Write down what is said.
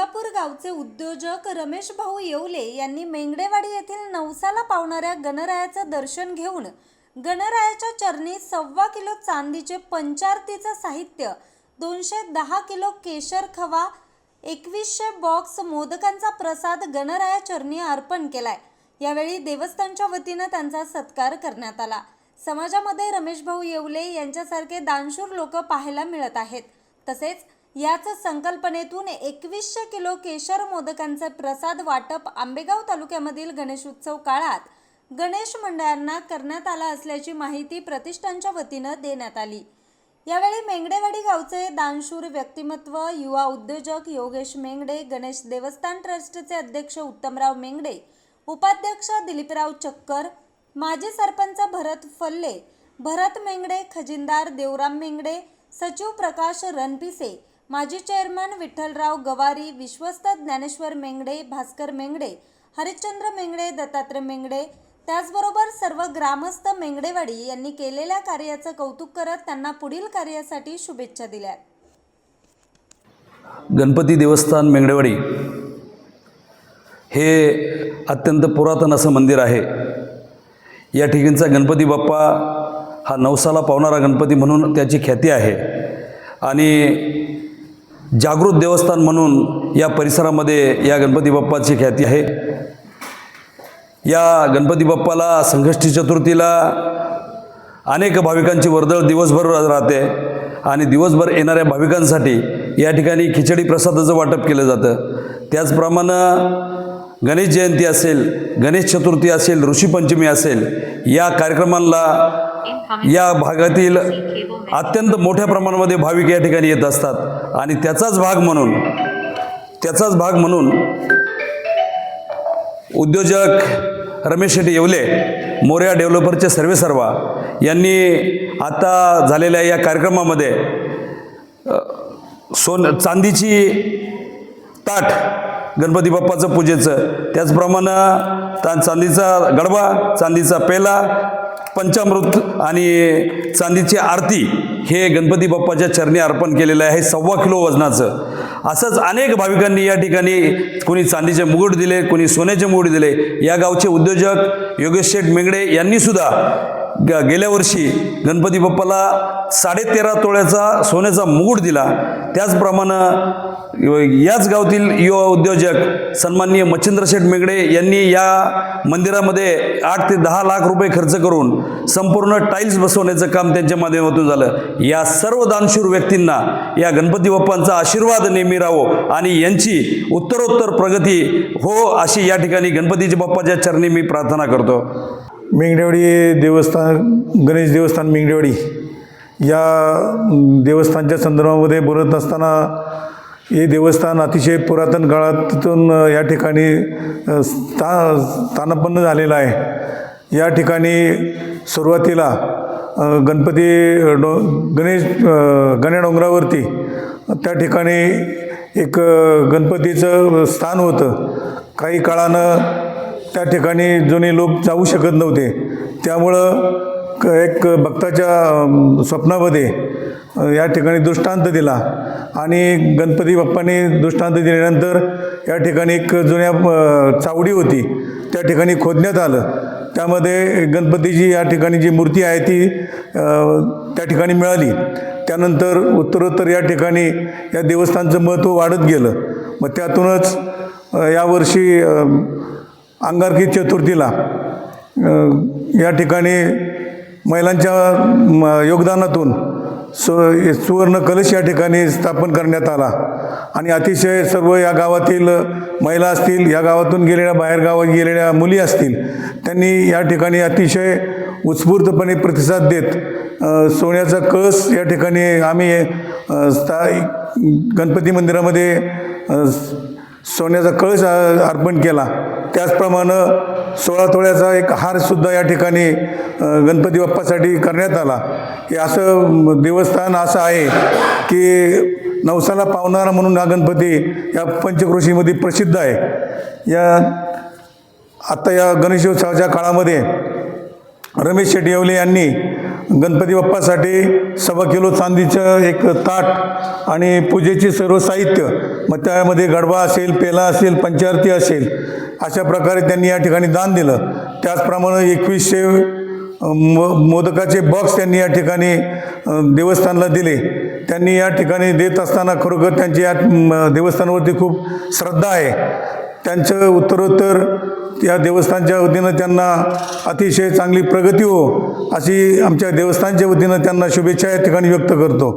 गंगापूर गावचे उद्योजक रमेश भाऊ येवले यांनी मेंगडेवाडी येथील नवसाला पावणाऱ्या गणरायाचं दर्शन घेऊन गणरायाच्या चरणी सव्वा किलो चांदीचे पंचारतीचं साहित्य दोनशे दहा किलो केशर खवा एकवीसशे बॉक्स मोदकांचा प्रसाद गणराया चरणी अर्पण केलाय. यावेळी देवस्थानच्या वतीनं त्यांचा सत्कार करण्यात आला. समाजामध्ये रमेश भाऊ येवले यांच्यासारखे दानशूर लोक पाहायला मिळत आहेत. तसेच याच संकल्पनेतून एकवीसशे किलो केशर मोदकांचे प्रसाद वाटप आंबेगाव तालुक्यामधील गणेशोत्सव काळात गणेश मंडळांना करण्यात आला असल्याची माहिती प्रतिष्ठानच्या वतीनं देण्यात आली. यावेळी मेंगडेवाडी गावचे दानशूर व्यक्तिमत्व युवा उद्योजक योगेश मेंगडे गणेश देवस्थान ट्रस्टचे अध्यक्ष उत्तमराव मेंगडे उपाध्यक्ष दिलीपराव चक्कर माजी सरपंच भरत फल्ले भरत मेंगडे खजिनदार देवराम मेंगडे सचिव प्रकाश रणपिसे माजी चेअरमन विठ्ठलराव गवारी विश्वस्त ज्ञानेश्वर मेंगडे भास्कर मेंगडे हरिश्चंद्र मेंगडे दत्तात्रय मेंगडे त्याचबरोबर सर्व ग्रामस्थ मेंगडेवाडी यांनी केलेल्या कार्याचं कौतुक करत त्यांना पुढील कार्यासाठी शुभेच्छा दिल्या. गणपती देवस्थान मेंगडेवाडी हे अत्यंत पुरातन असं मंदिर आहे. या ठिकाणचा गणपती बाप्पा हा नवसाला पावणारा गणपती म्हणून त्याची ख्याती आहे. आणि जागृत देवस्थान म्हणून या परिसरामध्ये या गणपती बाप्पाची ख्याती आहे. या गणपती बाप्पाला संकष्टी चतुर्थीला अनेक भाविकांची वर्दळ दिवसभर राहते आणि दिवसभर येणाऱ्या भाविकांसाठी या ठिकाणी खिचडी प्रसादाचं वाटप केलं जातं. त्याचप्रमाणे गणेश जयंती असेल गणेश चतुर्थी असेल ऋषीपंचमी असेल या कार्यक्रमांना या भागातील अत्यंत मोठ्या प्रमाणामध्ये भाविक या ठिकाणी येत असतात. आणि त्याचाच भाग म्हणून त्याचाच भाग म्हणून उद्योजक रमेश शेट्टी येवले मोर्या डेव्हलपरचे सर्वेसर्वा यांनी आता झालेल्या या कार्यक्रमामध्ये सोन चांदीची ताट गणपती बाप्पाचं पूजेचं. त्याचप्रमाणे ता चांदीचा गडबा चांदीचा पेला पंचामृत आणि चांदीची आरती हे गणपती बाप्पाच्या चरणी अर्पण केलेलं आहे. सव्वा किलो वजनाचं. असंच अनेक भाविकांनी या ठिकाणी कोणी चांदीचे मुकुट दिले कोणी सोन्याचे मुकुट दिले. या गावचे उद्योजक योगेश शेठ मेंगडे यांनीसुद्धा ग गेल्या वर्षी गणपती बाप्पाला साडेतेरा तोळ्याचा सोन्याचा मुकुट दिला. त्याचप्रमाणे याच गावातील युवा उद्योजक सन्माननीय मच्छिंद्र शेठ मेगडे यांनी या मंदिरामध्ये आठ ते दहा लाख रुपये खर्च करून संपूर्ण टाईल्स बसवण्याचं काम त्यांच्या माध्यमातून झालं. या सर्व दानशूर व्यक्तींना या गणपती बाप्पांचा आशीर्वाद नेहमी राहो आणि यांची उत्तरोत्तर प्रगती हो अशी या ठिकाणी गणपतीच्या बाप्पाच्या चरणी मी प्रार्थना करतो. मेंगडेवाडी देवस्थान गणेश देवस्थान मेंगडेवाडी या देवस्थानच्या संदर्भामध्ये बोलत असताना हे देवस्थान अतिशय पुरातन काळातून या ठिकाणी स्था स्थानापन्न झालेलं आहे. या ठिकाणी सुरुवातीला गणपती डो गणेश गण्या डोंगरावरती त्या ठिकाणी एक गणपतीचं स्थान होतं. काही काळानं त्या ठिकाणी जुने लोक जाऊ शकत नव्हते. त्यामुळं क एक भक्ताच्या स्वप्नामध्ये या ठिकाणी दृष्टांत दिला. आणि गणपती बाप्पाने दृष्टांत दिल्यानंतर या ठिकाणी एक जुन्या चावडी होती. त्या ठिकाणी खोदण्यात आलं. त्यामध्ये गणपतीची या ठिकाणी जी मूर्ती आहे ती त्या ठिकाणी मिळाली. त्यानंतर उत्तरोत्तर या ठिकाणी या देवस्थानचं महत्त्व वाढत गेलं. मग त्यातूनच यावर्षी अंगारकी चतुर्थीला या ठिकाणी महिलांच्या म, योगदानातून सु सुवर्ण कलश या ठिकाणी स्थापन करण्यात आला. आणि अतिशय सर्व या गावातील महिला असतील या गावातून गेलेल्या बाहेर गावात गेलेल्या मुली असतील त्यांनी या ठिकाणी अतिशय उत्स्फूर्तपणे प्रतिसाद देत सोन्याचा कळस या ठिकाणी आम्ही स्था गणपती मंदिरामध्ये सोन्याचा कळस अर्पण केला. त्याचप्रमाणे सोळा तोळ्याचा एक हारसुद्धा या ठिकाणी गणपती बाप्पासाठी करण्यात आला. हे असं देवस्थान असं आहे की नवसाला पावणारा म्हणून हा गणपती या पंचक्रोशीमध्ये प्रसिद्ध आहे. या आत्ता या गणेशोत्सवाच्या काळामध्ये रमेश शेट्टी येवले यांनी गणपती बाप्पासाठी सव्वा किलो चांदीचं एक ताट आणि पूजेचे सर्व साहित्य. मग त्यामध्ये गडबा असेल पेला असेल पंचारती असेल अशा प्रकारे त्यांनी या ठिकाणी दान दिलं. त्याचप्रमाणे एकवीसशे मो मोदकाचे बॉक्स त्यांनी या ठिकाणी देवस्थानला दिले. त्यांनी या ठिकाणी देत असताना खरोखर त्यांची या म, देवस्थानावरती खूप श्रद्धा आहे. त्यांचं उत्तरोत्तर या देवस्थानच्या वतीनं त्यांना अतिशय चांगली प्रगती हो अशी आमच्या देवस्थानच्या वतीनं त्यांना शुभेच्छा या ठिकाणी व्यक्त करतो.